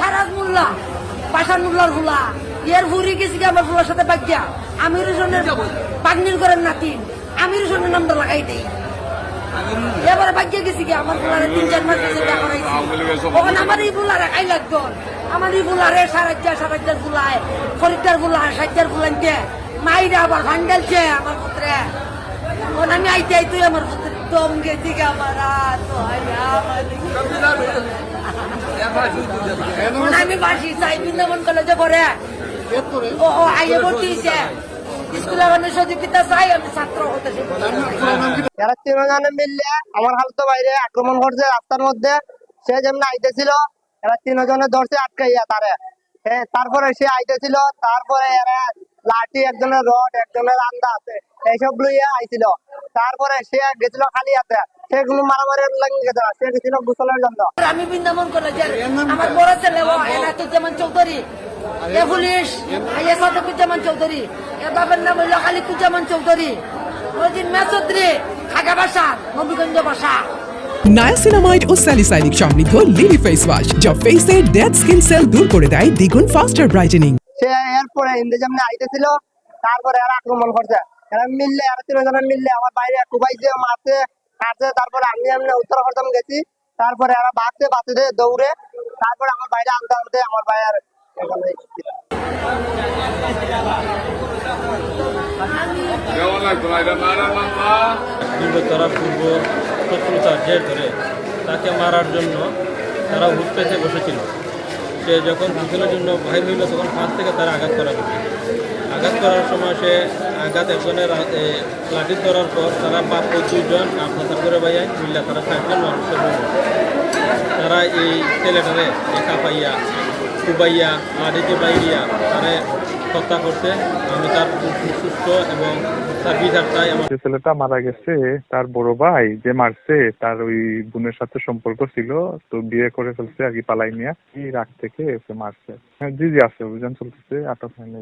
সারাজ মোল্লা পাশান মোল্লার হুলা। এর ভুরি গেছি আমার ফুলার সাথে বাগিয়া আমির হোসেনের পাগনির করেন নাতিন আমির হোসেনের লাগাই দেই। এবারে বাগিয়া গেছি কি এই ফুলারে খাই লাগতো আমার এই ফুলারে সারাজ্যা সারাজ্যার ফুলায় খরিদ্দার ফুলায় সাজ্জার ফুলাইতে মাইরা আবার ভাঙ্গালছে আমার পুত্রে। আমার আর তো বাইরে আক্রমণ করছে রাস্তার মধ্যে, সে যেমন আইতেছিল, এরা তিনজনে ধরছে, আটকাইয়া তারে। তারপরে সে আইতেছিল, তারপরে এরা লাঠি, একজনের রড, একজনের আন্দা আছে এইসব লইয়া আইছিল। তারপরে সে গেছিল খালি হাতে। সেগুলো মারামারি লাগিয়ে গেছে সে গেছিল গোসলের জন্য। আমি বৃন্দাবন কলেজের আমার বড় ছেলে ও এনাতুজ্জামান চৌধুরী। এ পুলিশ আইয়া সাদকুজ্জামান চৌধুরী। এ বাবার নাম হইল খালিকুজ্জামান চৌধুরী। ওদিন মেসদ্রি খাগা বাসা নবীগঞ্জ বাসা। নায়াসিনামাইড ও স্যালিসাইনিক সমৃদ্ধ লিলি ফেস ওয়াশ যা ফেসের ডেড স্কিন সেল দূর করে দেয় দ্বিগুণ ফাস্টার ব্রাইটেনিং সে এরপরে আইতেছিল তারপরে আর আক্রমণ করছে। মিললে এরা তিনজনে মিললে, আমার বাইরে কুবাইছে মারছে কাটছে তারপরে আমি এমনি করতাম গেছি। তারপরে এরা বাঁচতে বাঁচতে দৌড়ে। তারপরে আমার বাইরে আনতে আনতে আমার বাইরে তারা পূর্ব শত্রুতার জের ধরে তাকে মারার জন্য তারা হুট পেতে বসেছিল। সে যখন পিছনের জন্য বাহির হইল, তখন পাশ থেকে তারা আঘাত করা আঘাত করার সময় সে আঘাত একজনের লাঠি ধরার পর তারা পাপ দুইজন আপনার করে বাইয়ায় মিল্লা তারা চারজন মানুষের তারা এই ছেলেটারে একা পাইয়া কুবাইয়া মাটিতে বাইরিয়া, তারা হত্যা করছে। আমি তার সুস্থ এবং তার ছেলেটা মারা গেছে, তার বড় ভাই যে মারছে, তার ওই বোনের সাথে সম্পর্ক ছিল, তো বিয়ে করে ফেলছে কি, পালাই নিয়ে। রাগ থেকে এসে মারছে। হ্যাঁ জি জি, আছে, অভিযান চলতেছে, আটক হয়নি